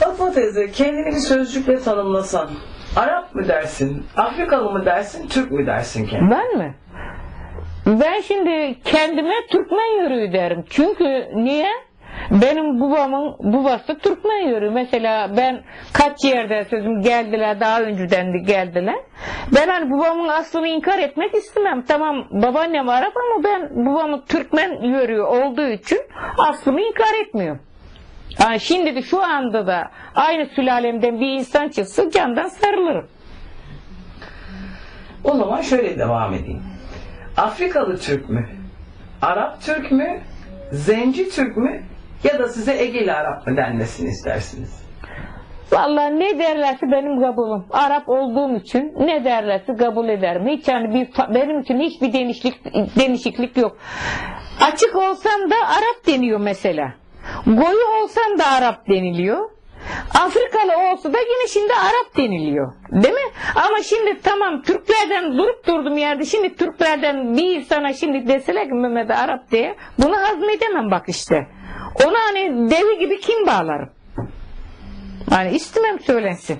Fatma teyze kendini bir sözcükle tanımlasan Arap mı dersin, Afrikalı mı dersin, Türk mü dersin kendine? Ben mi? Ben şimdi kendime Türkmen yörüğü derim. Çünkü niye? Benim babamın babası Türkmen yörüğü. Mesela ben kaç yerde sözüm geldiler daha önceden de geldiler. Ben hani babamın aslını inkar etmek istemem. Tamam babaannem Arap ama ben babamın Türkmen yörüğü olduğu için aslımı inkar etmiyorum. Yani şimdi de şu anda da aynı sülalemden bir insan çıksa candan sarılırım. O zaman şöyle devam edeyim. Afrikalı Türk mü? Arap Türk mü? Zenci Türk mü? Ya da size Egeli Arap mı denmesini istersiniz? Vallahi ne derlerse benim kabulüm. Arap olduğum için ne derlerse kabul ederim. Hiç yani bir benim için hiçbir değişiklik değişiklik yok. Açık olsam da Arap deniyor mesela. Koyu olsam da Arap deniliyor. Afrikalı olsa da yine şimdi Arap deniliyor. Değil mi? Ama şimdi tamam Türklerden durup durdum yerde şimdi Türklerden bir sana şimdi deseler ki Mehmet Arap diye bunu hazmedemem bak işte. Onu hani devi gibi kim bağlarım? Yani istemem söylensin.